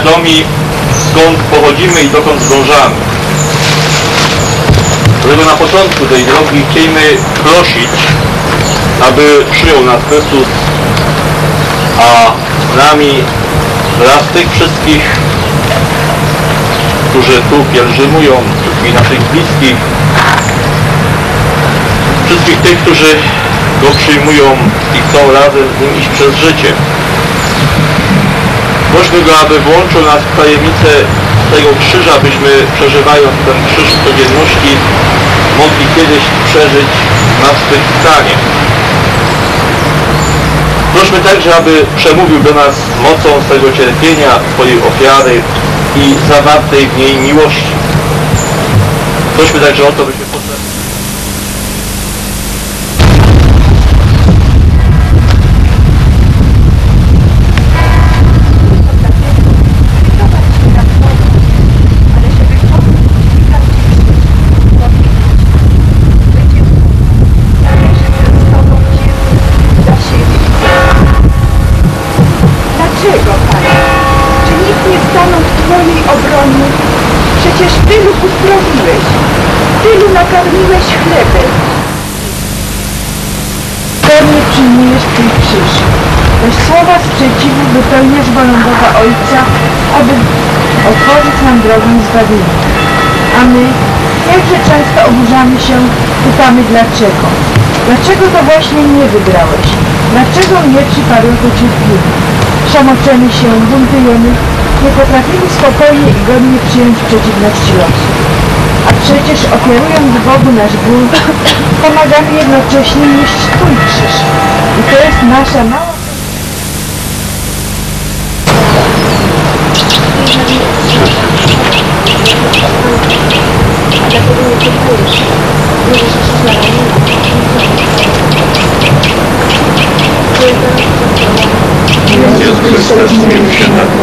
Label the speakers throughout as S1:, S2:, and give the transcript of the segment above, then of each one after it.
S1: świadomi skąd pochodzimy i dokąd zdążamy. Dlatego na początku tej drogi chcielibyśmy prosić, aby przyjął nas Chrystus, a z nami wraz tych wszystkich, którzy tu pielgrzymują, wszystkich naszych bliskich, wszystkich tych, którzy Go przyjmują i chcą razem z Nim iść przez życie. Prośmy Go, aby włączył nas w tajemnicę tego krzyża, byśmy przeżywając ten krzyż codzienności mogli kiedyś przeżyć zmartwychwstanie. Prośmy także, aby przemówił do nas mocą swego cierpienia, swojej ofiary i zawartej w niej miłości. Prośmy także o to, byśmy potrafi-
S2: Czy nikt nie stanął w Twojej obronie? Przecież tylu uzdrowiłeś, tylu nakarmiłeś chlebem. Pewnie przyjmujesz Twój krzyż. Bez słowa sprzeciwu wypełniasz wolą Boga Ojca, aby otworzyć nam drogę zbawienia. A my, jakże często oburzamy się, pytamy dlaczego. Dlaczego to właśnie nie wybrałeś? Dlaczego mnie przypadło to cierpienie? Przemoczemy się, buntujemy, nie potrafimy spokojnie i godnie przyjąć przeciwności losu. A przecież ofiarując Bogu nasz ból, pomagamy jednocześnie nieść Twój krzyż. I to jest nasza mała
S1: Jezus Chrystus zmienił się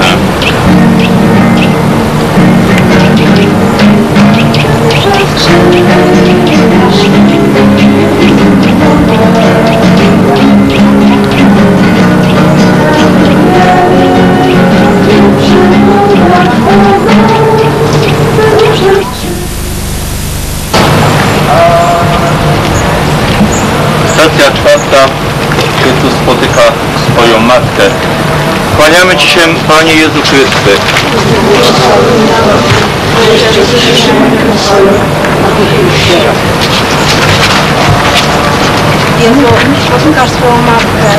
S1: Kłaniamy Ci się, Panie Jezu Chryste.
S3: Jezu, spotykasz swoją matkę,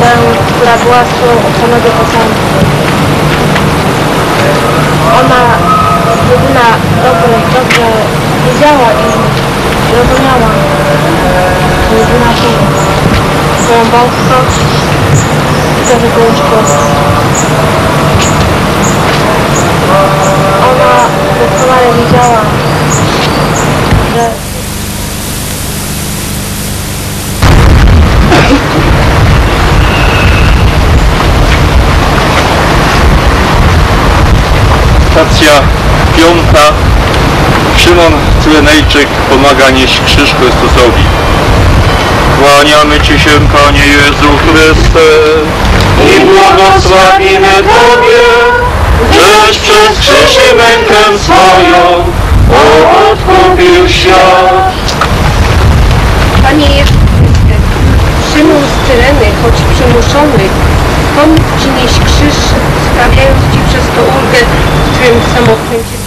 S3: tę, która była z Tobą od samego początku. Ona jedyna dobrze, dobrze wiedziała i rozumiała jedyna swoją boskość to, żeby uczcić. Ona doskonale wiedziała, że
S1: Stacja piąta. Szymon Cyrenejczyk pomaga nieść krzyż Chrystusowi. Kłaniamy Ci się, Panie Jezu Chryste i błogosławimy Tobie, żeś przez krzyż i mękę swoją odkupił świat.
S3: Panie Jezu z Cyreny, choć przymuszony, pomógł Ci nieść krzyż, sprawiając Ci przez to ulgę w Twym samotnym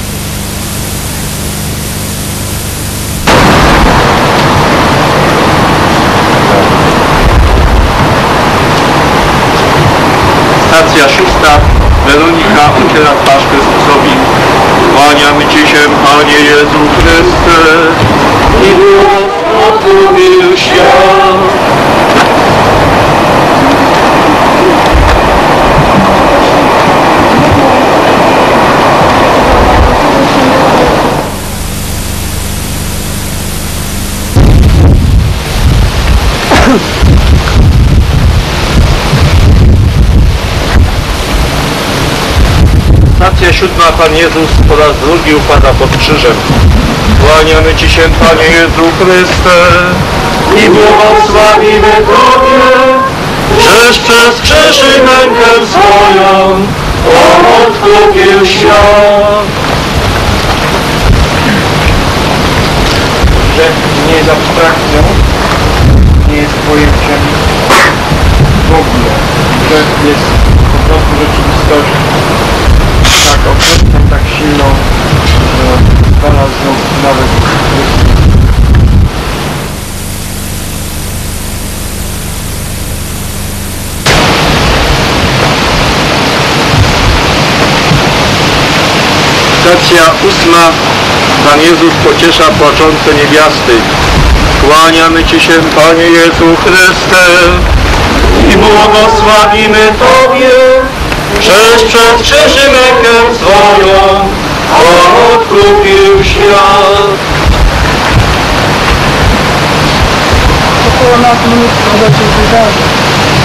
S1: Stacja szósta. Weronika otwiera twarz Chrystusowi. Kłaniamy Ci się, Panie Jezu Chryste i odkupił świat. Stacja siódma, Pan Jezus po raz drugi upada pod krzyżem. Kłaniamy Ci się, Panie Jezu Chryste i błogosławimy Tobie, żeś przez krzyż i mękę swoją odkupił świat.
S4: że nie jest abstrakcją, nie jest pojęciem w ogóle, że jest po prostu rzeczywistością okrutną, tak silną, że znalazł nawet.
S1: Stacja ósma. Pan Jezus pociesza płaczące niewiasty. Kłaniamy Ci się, Panie Jezu Chryste, i błogosławimy Tobie, przez krzyży mękę swoją On odkupił świat.
S2: Około nas mnóstwo rzeczy wydarzy.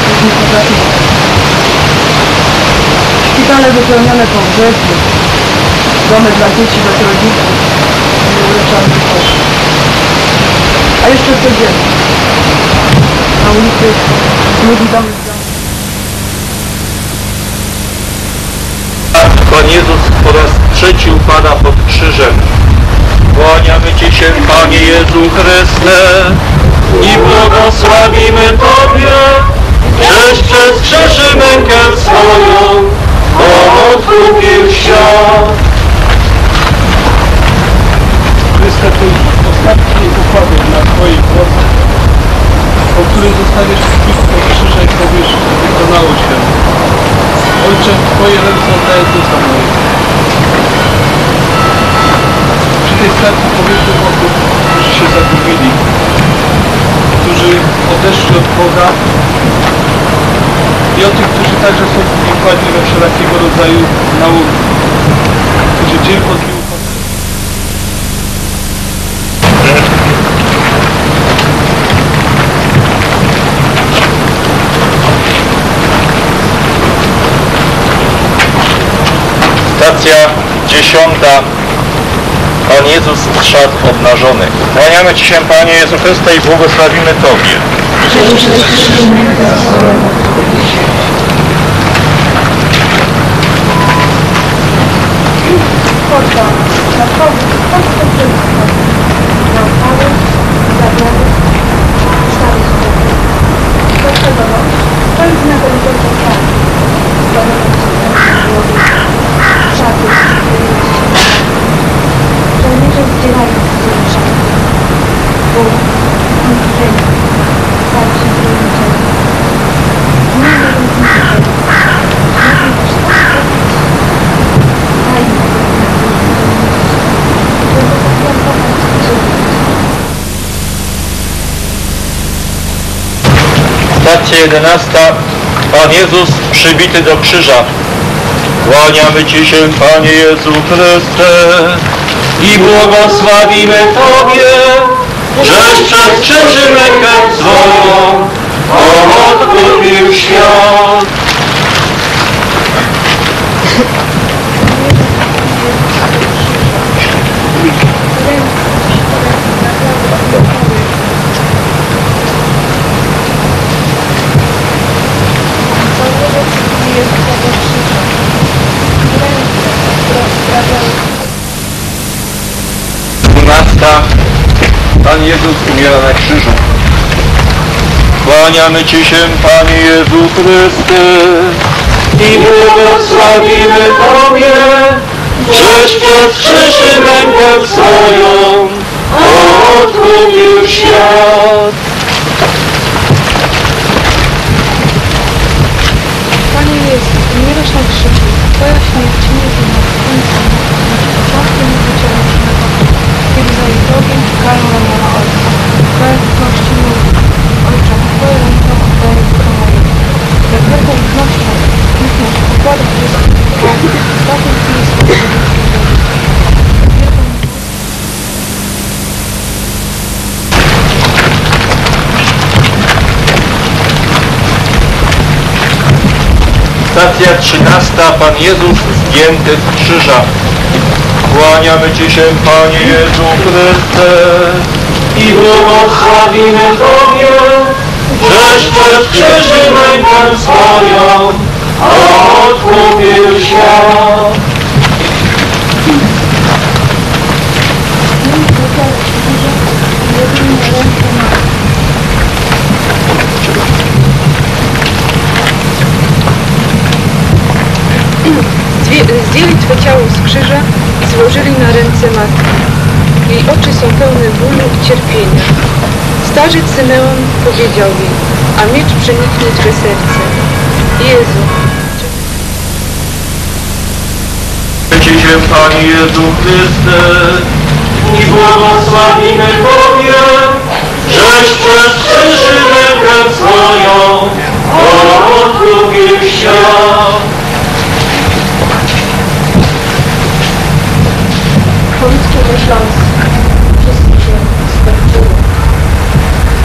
S2: Już nie potrafię. Szpitale wypełnione pogrzeby. Domy dla dzieci bez rodziców. Nieuleczalny koszty. A jeszcze codziennie. Na ulicy ludzi domy w domu.
S1: Pan Jezus po raz trzeci upada pod krzyżem. Kłaniamy Ci się, Panie Jezu Chryste, i błogosławimy Tobie, żeś przez krzyży mękę swoją On odkupił świat.
S4: Już ostatni upadek na Twoich głosach, po którym zostaniesz do krzyża i powiesz, wykonało się. Ojcze, Twoje ręce oddaję ducha moje. Przy tej stacji powiedzmy o tych, którzy się zagubili, którzy odeszli od Boga i o tych, którzy także są wikłani we wszelakiego rodzaju nauki, którzy dzień po dniu upadają.
S1: Stacja dziesiąta. Pan Jezus szat obnażony. Kłaniamy Ci się, Panie Jezu Chryste, i błogosławimy Tobie. 11 Pan Jezus przybity do krzyża Kłaniamy Ci się, Panie Jezu Chryste i błogosławimy Tobie, żeś przez krzyży mękę swą odkupił świat. Umiera na krzyżu. Kłaniamy Ci się, Panie Jezu Chryste, i błogosławimy Tobie, żeś przez krzyży mękę swoją odkupił świat.
S5: Panie Jezu, umierasz na krzyżu. Twoja śmierć nie jest jednak
S1: Stacja trzynasta. Pan Jezus zdjęty z krzyża. Kłaniamy Ci się, Panie Jezu Chryste, i błogosławimy Tobie, żeś przez krzyży mękę swoją odkupił świat.
S5: Zdjęli Twe ciało z krzyża, złożyli na ręce matki. Jej oczy są pełne bólu i cierpienia. Starzec Symeon powiedział jej, a miecz przeniknie Twe serce. Jezu,
S1: Ci się, Panie Jezu Chryste, i błogosławimy Tobie, żeś przez krzyż i rękę swoją odkupił świat.
S6: Myśląc, wszystko się skończyło.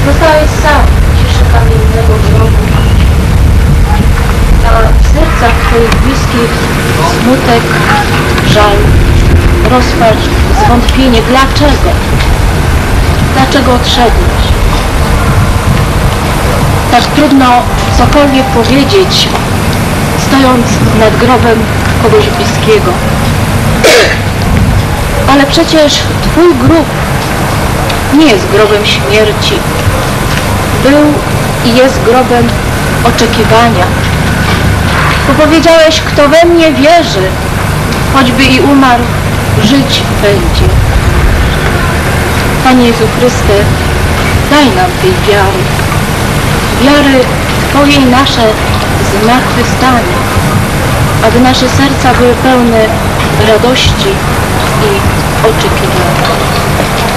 S6: Zostałeś sam w ciszy kamiennego grobu. A w sercach Twoich bliskich smutek, żal, rozpacz, zwątpienie. Dlaczego? Dlaczego odszedłeś? Tak trudno cokolwiek powiedzieć, stojąc nad grobem kogoś bliskiego. Ale przecież Twój grób nie jest grobem śmierci. Był i jest grobem oczekiwania. Bo powiedziałeś, kto we mnie wierzy, choćby i umarł, żyć będzie. Panie Jezu Chryste, daj nam tej wiary. Wiary Twojej nasze zmartwychwstanie, aby nasze serca były pełne radości i oczekiwania.